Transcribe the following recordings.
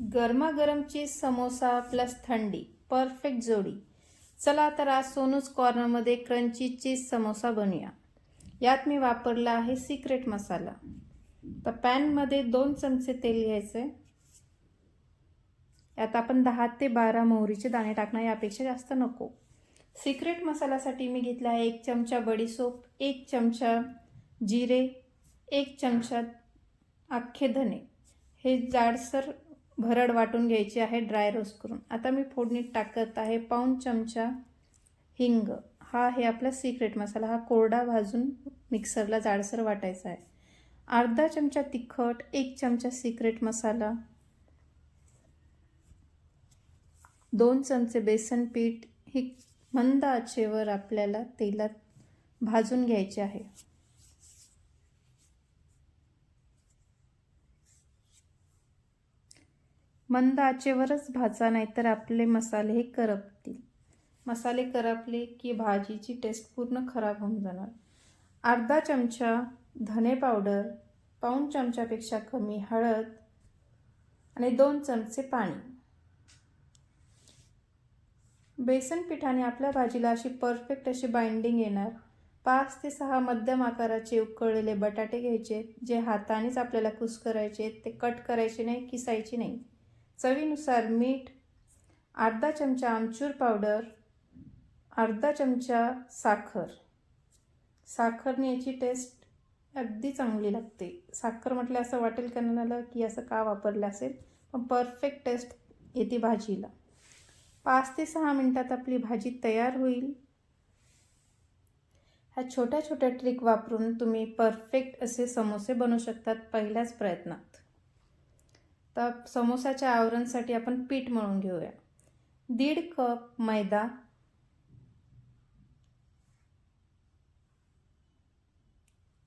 गरमागरम cheese samosa plus थंडी perfect जोडी. चला तर आज सोनूज कॉर्नरमध्ये क्रंची चीज समोसा बनवूया यात मी वापरला आहे सिक्रेट मसाला. तर पॅनमध्ये दोन चमचे तेल घ्यायचे. यात आपण दहा ते बारा मोहरीचे दाणे टाकणं यापेक्षा जास्त नको. सिक्रेट मसाल्यासाठी मी घेतला आहे एक चमचा बडीसोप एक चमचा जिरे एक चमचा अख्खे धने. हे जाडसर भरड वाटून घ्यायची आहे ड्राय रोस्ट करून. आता मी फोडणीत टाकत आहे पाऊण चमचा हिंग. हा आहे आपला सिक्रेट मसाला. हा कोरडा भाजून मिक्सरला जाडसर वाटायचा आहे. अर्धा चमचा तिखट एक चमचा सिक्रेट मसाला. दोन चमचे बेसन पीठ. ही मंद आचेवर आपल्याला तेलात भाजून घ्यायचे आहे. मंद आचेवरच भाजा नाहीतर आपले मसाले हे करपतील. मसाले करपले की भाजीची टेस्ट पूर्ण खराब होऊन जाणार. अर्धा चमचा धने पावडर पाऊण चमच्यापेक्षा कमी हळद आणि दोन चमचे पाणी. बेसन पिठाने आपल्या भाजीला अशी परफेक्ट अशी बाइंडिंग येणार. पाच ते सहा मध्यम आकाराचे उकळलेले बटाटे घ्यायचे जे हातानेच आपल्याला कुस करायचे ते कट करायचे नाही किसायचे नाही. चवीनुसार मीठ अर्धा चमचा आमचूर पावडर अर्धा चमचा साखर. साखरने याची टेस्ट अगदी चांगली लागते. साखर म्हटलं असं वाटेल कन्नाला की असं का वापरलं असेल? पण परफेक्ट टेस्ट येते भाजीला. पाच ते सहा मिनटात आपली भाजी तयार होईल. ह्या छोट्या छोट्या ट्रिक वापरून तुम्ही परफेक्ट असे समोसे बनवू शकतात पहिल्याच प्रयत्नात तर समोसाच्या आवरणसाठी आपण पीठ मळून घेऊया. दीड कप मैदा.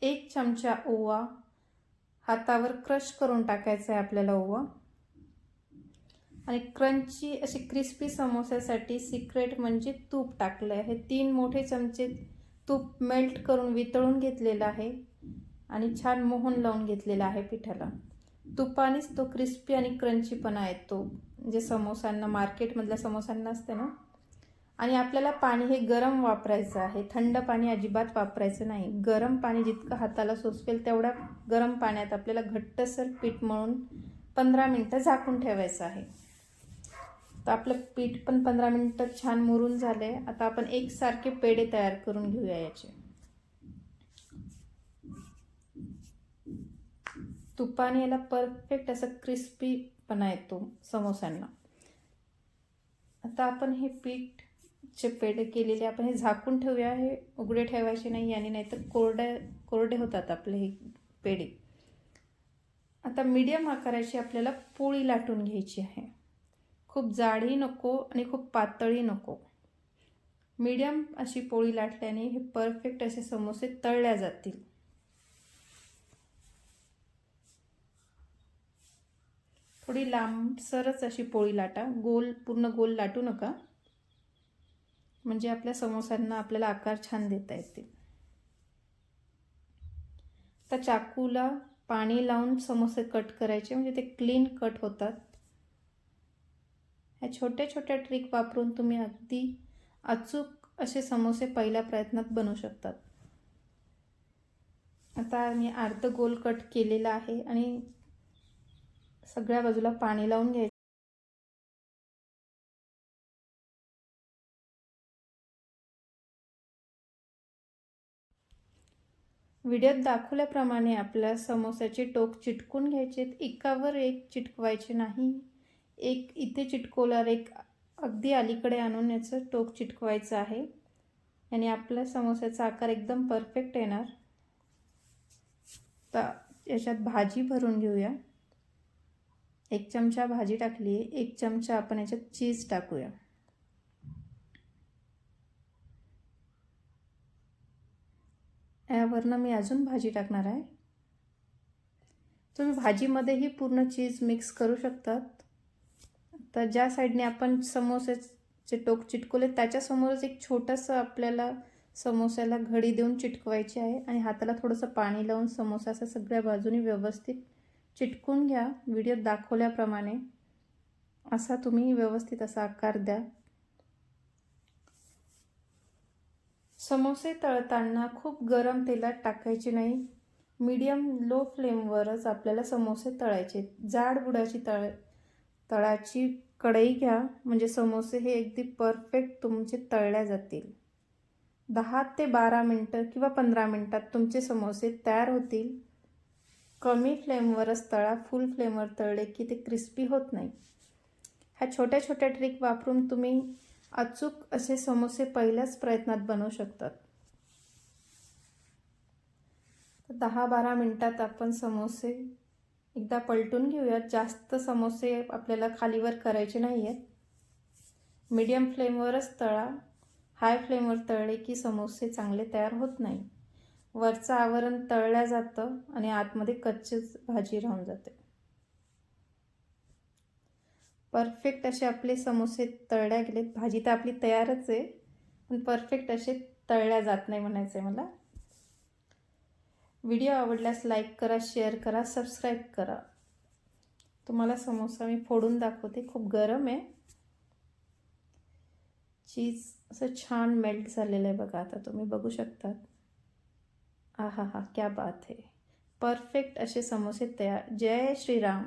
एक चमचा ओवा. हातावर क्रश करून टाकायचा आहे आपल्याला ओवा. आणि क्रंची अशी क्रिस्पी समोस्यासाठी सिक्रेट म्हणजे तूप टाकलं आहे तीन मोठे चमचे तूप मेल्ट करून वितळून घेतलेलं आहे. आणि छान मोहन लावून घेतलेलं आहे पिठाला. तुपानेच तो क्रिस्पी आणि क्रंचीपणा येतो जे समोसांना मार्केटमधल्या समोसांना असते ना. आणि आपल्याला पाणी हे गरम वापरायचं आहे. थंड पाणी अजिबात वापरायचं नाही. गरम पाणी जितकं हाताला सोसवेल तेवढ्या गरम पाण्यात आपल्याला घट्टसर पीठ मळून पंधरा मिनटं झाकून ठेवायचं आहे. तर आपलं पीठ पण पंधरा मिनटं छान मुरून झालं आहे आता आपण एकसारखे पेढे तयार करून घेऊया याचे. तुपाने याला परफेक्ट असं क्रिस्पीपणा येतो समोस्यांना आता आपण हे पीठ चे पेढे केलेले आपण हे झाकून ठेवूया. हे उघडे ठेवायचे नाही आणि नाहीतर कोरडे कोरडे होतात आपले हे पेढे आता मीडियम आकाराची आपल्याला पोळी लाटून घ्यायची आहे. खूप जाडही नको आणि खूप पातळी नको. मीडियम अशी पोळी लाटल्याने हे परफेक्ट असे समोसे तळल्या जातील. थोडी लांबसरच अशी पोळी लाटा. गोल पूर्ण गोल लाटू नका. म्हणजे आपल्या समोसांना आपल्याला आकार छान देता येतील. तर चाकूला पाणी लावून समोसे कट करायचे. म्हणजे ते क्लीन कट होतात. ह्या छोट्या छोट्या ट्रिक वापरून तुम्ही अगदी अचूक असे समोसे पहिल्या प्रयत्नात बनवू शकतात. आता मी अर्ध गोल कट केलेला आहे आणि सगळ्या बाजूला पाणी लावून घ्यायचं. व्हिडिओत दाखवल्याप्रमाणे आपल्या समोस्याचे टोक चिटकून घ्यायचे एकावर एक चिटकवायचे नाही. एक इथे चिटकवल्यावर एक अगदी अलीकडे आणून याचं टोक चिटकवायचं आहे. आणि आपल्या समोस्याचा आकार एकदम परफेक्ट येणार. तर याच्यात भाजी भरून घेऊया. एक चमचा भाजी टाकली आहे एक चमचा आपण याच्यात चीज टाकूया. यावरनं मी अजून भाजी टाकणार आहे. तुम्ही भाजीमध्येही पूर्ण चीज मिक्स करू शकतात. तर ज्या साईडने आपण समोसेचे टोक चिटकवले त्याच्यासमोरच एक छोटंसं आपल्याला समोस्याला घडी देऊन चिटकवायची आहे आणि हाताला थोडंसं पाणी लावून समोसा असं सगळ्या बाजूनी व्यवस्थित चिटकून घ्या. व्हिडिओत दाखवल्याप्रमाणे असा तुम्ही व्यवस्थित असा आकार द्या. समोसे तळताना खूप गरम तेलात टाकायचे नाही. मीडियम लो फ्लेमवरच आपल्याला समोसे तळायचे. जाड बुडाची तळ तळाची कढई घ्या. म्हणजे समोसे हे अगदी परफेक्ट तुमचे तळल्या जातील. दहा ते बारा मिनटं किंवा पंधरा मिनटात तुमचे समोसे तयार होतील. कमी फ्लेमवरच तळा फुल फ्लेमवर तळले की ते क्रिस्पी होत नाही. ह्या छोट्या छोट्या ट्रिक वापरून तुम्ही अचूक असे समोसे पहिल्याच प्रयत्नात बनवू शकतात. दहा बारा मिनटात आपण समोसे एकदा पलटून घेऊयात. जास्त समोसे आपल्याला खालीवर करायचे नाही आहेत मीडियम फ्लेमवरच तळा हाय फ्लेमवर तळले की समोसे चांगले तयार होत नाही. वरचं आवरण तळलं जातं आणि आतमध्ये कच्चीच भाजी राहून जाते. परफेक्ट असे आपले समोसे तळल्या गेलेत. भाजी तर आपली तयारच आहे पण परफेक्ट असे तळल्या जात नाही म्हणायचं आहे मला. व्हिडिओ आवडल्यास लाईक करा शेअर करा सबस्क्राईब करा. तुम्हाला समोसा मी फोडून दाखवते. खूप गरम आहे. चीज असं छान मेल्ट झालेलं आहे बघा आता. तुम्ही बघू शकतात. आहा हा क्या बात है. परफेक्ट असे समोसे तयार जय श्रीराम.